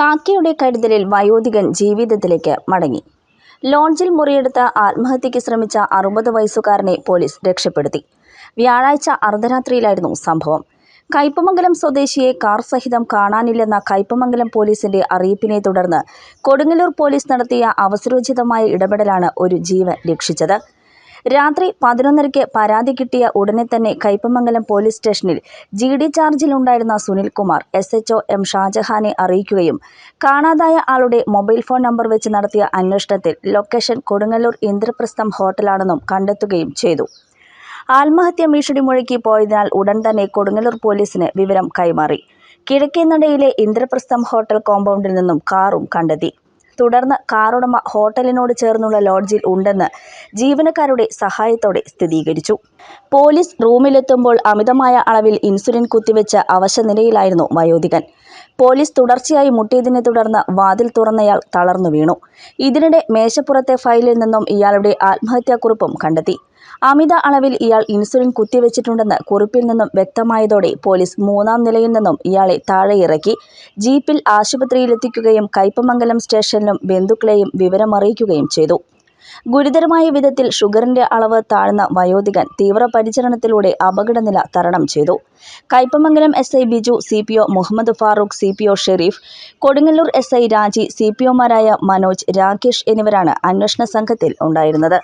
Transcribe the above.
കാക്കയുടെ കരുതലിൽ വയോധികൻ ജീവിതത്തിലേക്ക് മടങ്ങി. ലോഡ്ജിൽ മുറിയെടുത്ത് ആത്മഹത്യയ്ക്ക് ശ്രമിച്ച അറുപത് വയസ്സുകാരനെ പോലീസ് രക്ഷപ്പെടുത്തി. വ്യാഴാഴ്ച അർദ്ധരാത്രിയിലായിരുന്നു സംഭവം. കയ്പമംഗലം സ്വദേശിയെ കാർ സഹിതം കാണാനില്ലെന്ന കയ്പമംഗലം പോലീസിന്റെ അറിയിപ്പിനെ തുടർന്ന് കൊടുങ്ങല്ലൂർ പോലീസ് നടത്തിയ അവസരോചിതമായ ഇടപെടലാണ് ഒരു ജീവൻ രക്ഷിച്ചത്. രാത്രി പതിനൊന്നരയ്ക്ക് പരാതി കിട്ടിയ ഉടനെ തന്നെ കയ്പമംഗലം പോലീസ് സ്റ്റേഷനിൽ ജി ഡി ചാർജിലുണ്ടായിരുന്ന സുനിൽകുമാർ എസ് എച്ച് എം ഷാജഹാനെ അറിയിക്കുകയും കാണാതായ ആളുടെ മൊബൈൽ ഫോൺ നമ്പർ വെച്ച് നടത്തിയ അന്വേഷണത്തിൽ ലൊക്കേഷൻ കൊടുങ്ങല്ലൂർ ഇന്ദ്രപ്രസ്ഥം ഹോട്ടലാണെന്നും കണ്ടെത്തുകയും ചെയ്തു. ആത്മഹത്യ ഭീഷണി മുഴക്കി പോയതിനാൽ ഉടൻ തന്നെ കൊടുങ്ങല്ലൂർ പോലീസിന് വിവരം കൈമാറി. കിഴക്കേനടയിലെ ഇന്ദ്രപ്രസ്ഥം ഹോട്ടൽ കോമ്പൗണ്ടിൽ നിന്നും കാറും കണ്ടെത്തി. തുടർന്ന് കാറുടമ ഹോട്ടലിനോട് ചേർന്നുള്ള ലോഡ്ജിൽ ഉണ്ടെന്ന് ജീവനക്കാരുടെ സഹായത്തോടെ സ്ഥിരീകരിച്ചു. പോലീസ് റൂമിലെത്തുമ്പോൾ അമിതമായ അളവിൽ ഇൻസുലിൻ കുത്തിവെച്ച അവശനിലയിലായിരുന്നു വയോധികൻ. പോലീസ് തുടർച്ചയായി മുട്ടിയതിനെ തുടർന്ന് വാതിൽ തുറന്നയാൾ തളർന്നു വീണു. ഇതിനിടെ മേശപ്പുറത്തെ ഫയലിൽ നിന്നും ഇയാളുടെ ആത്മഹത്യാക്കുറിപ്പും കണ്ടെത്തി. അമിത അളവിൽ ഇയാൾ ഇൻസുലിൻ കുത്തിവെച്ചിട്ടുണ്ടെന്ന് കുറിപ്പിൽ നിന്നും വ്യക്തമായതോടെ പോലീസ് മൂന്നാം നിലയിൽ നിന്നും ഇയാളെ താഴെയിറക്കി. ജീപ്പിൽ ആശുപത്രിയിലെത്തിക്കുകയും കയ്പമംഗലം സ്റ്റേഷനിലും ബന്ധുക്കളെയും വിവരമറിയിക്കുകയും ചെയ്തു. ഗുരുതരമായ വിധത്തിൽ ഷുഗറിന്റെ അളവ് താഴ്ന്ന വയോധികൻ തീവ്രപരിചരണത്തിലൂടെ അപകടനില തരണം ചെയ്തു. Kaipamangalam S I Biju C P O Muhammad Farooq C P O Shareef Kodungallur S I Raji C P ഒമാരായ Manoj Rakesh എന്നിവരാണ് അന്വേഷണ സംഘത്തിൽ ഉണ്ടായിരുന്നത്.